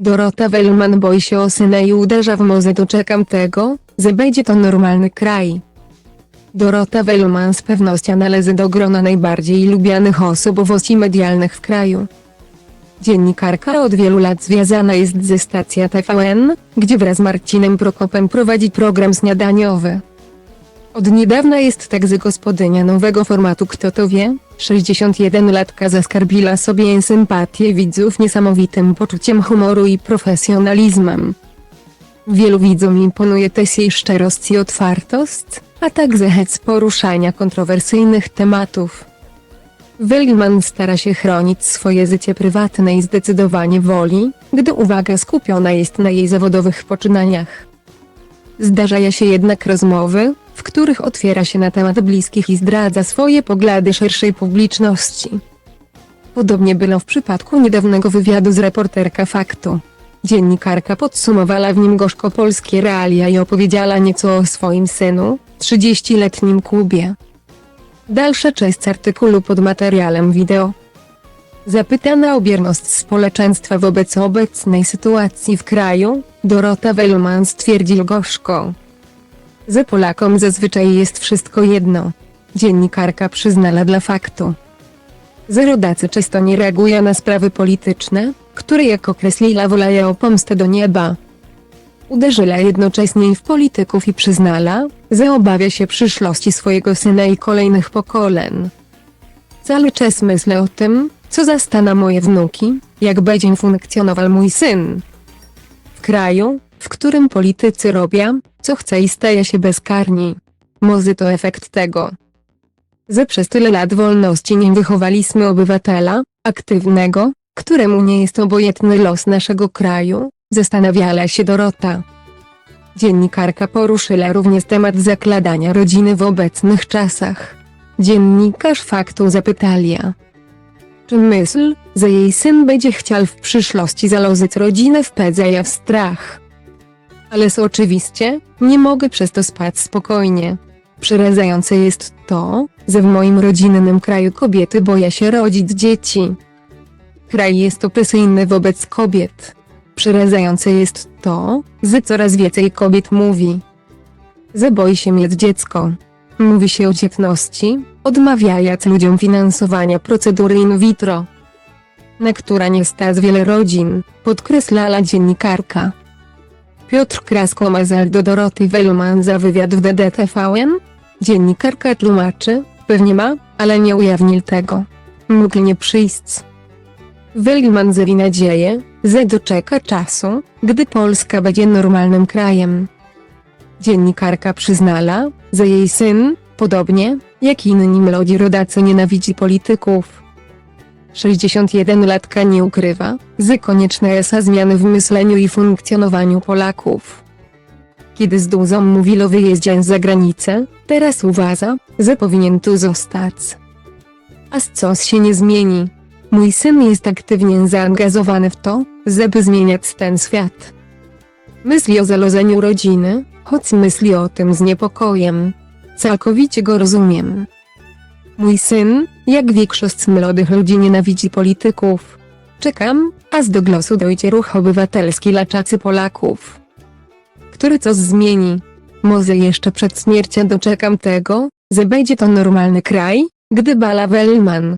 Dorota Wellman boi się o syna i uderza w mozę doczekam tego, że będzie to normalny kraj. Dorota Wellman z pewnością należy do grona najbardziej lubianych osobowości medialnych w kraju. Dziennikarka od wielu lat związana jest ze stacja TVN, gdzie wraz z Marcinem Prokopem prowadzi program śniadaniowy. Od niedawna jest także gospodynia nowego formatu Kto to wie? 61-latka zaskarbiła sobie sympatię widzów niesamowitym poczuciem humoru i profesjonalizmem. Wielu widzom imponuje też jej szczerość i otwartość, a także chęć poruszania kontrowersyjnych tematów. Wellman stara się chronić swoje życie prywatne i zdecydowanie woli, gdy uwaga skupiona jest na jej zawodowych poczynaniach. Zdarzają się jednak rozmowy, w których otwiera się na temat bliskich i zdradza swoje poglądy szerszej publiczności. Podobnie było w przypadku niedawnego wywiadu z reporterka Faktu. Dziennikarka podsumowała w nim gorzko polskie realia i opowiedziała nieco o swoim synu, 30-letnim Kubie. Dalsza część artykułu pod materiałem wideo. Zapytana o bierność społeczeństwa wobec obecnej sytuacji w kraju, Dorota Wellman stwierdził gorzko. Że Polakom zazwyczaj jest wszystko jedno. Dziennikarka przyznała dla faktu. Że rodacy często nie reagują na sprawy polityczne, które jak określiła wolają pomstę do nieba. Uderzyła jednocześnie w polityków i przyznała, że obawia się przyszłości swojego syna i kolejnych pokoleń. Cały czas myślę o tym, co zastana moje wnuki, jak będzie funkcjonował mój syn. W kraju, w którym politycy robią, co chce i staje się bezkarni. Może to efekt tego. Że przez tyle lat wolności nie wychowaliśmy obywatela, aktywnego, któremu nie jest obojętny los naszego kraju, zastanawiała się Dorota. Dziennikarka poruszyła również temat zakładania rodziny w obecnych czasach. Dziennikarz faktu zapytalia. Czy myśl, że jej syn będzie chciał w przyszłości założyć rodzinę wpędza w strach? Ależ oczywiście, nie mogę przez to spać spokojnie. Przerażające jest to, że w moim rodzinnym kraju kobiety boją się rodzić dzieci. Kraj jest opresyjny wobec kobiet. Przerażające jest to, że coraz więcej kobiet mówi, że boi się mieć dziecko. Mówi się o dzietności, odmawiając ludziom finansowania procedury in vitro, na która nie stać wiele rodzin, podkreślała dziennikarka. Piotr Krasko Mazal do Doroty Wellman za wywiad w DDTVN? Dziennikarka tłumaczy, pewnie ma, ale nie ujawnił tego. Mógł nie przyjść. Wellman zjawi nadzieję, że doczeka czasu, gdy Polska będzie normalnym krajem. Dziennikarka przyznała, że jej syn, podobnie jak inni młodzi rodacy nienawidzi polityków. 61-latka nie ukrywa, że konieczne jest zmiany w myśleniu i funkcjonowaniu Polaków. Kiedy z duzą mówili o wyjeździe za granicę, teraz uważa, że powinien tu zostać. A z coś się nie zmieni. Mój syn jest aktywnie zaangażowany w to, żeby zmieniać ten świat. Myśli o założeniu rodziny, choć myśli o tym z niepokojem. Całkowicie go rozumiem. Mój syn, jak większość młodych ludzi nienawidzi polityków. Czekam, aż do głosu dojdzie ruch obywatelski Laczacy Polaków. Który coś zmieni. Może jeszcze przed śmiercią doczekam tego, że będzie to normalny kraj, gdy Bala Wellman,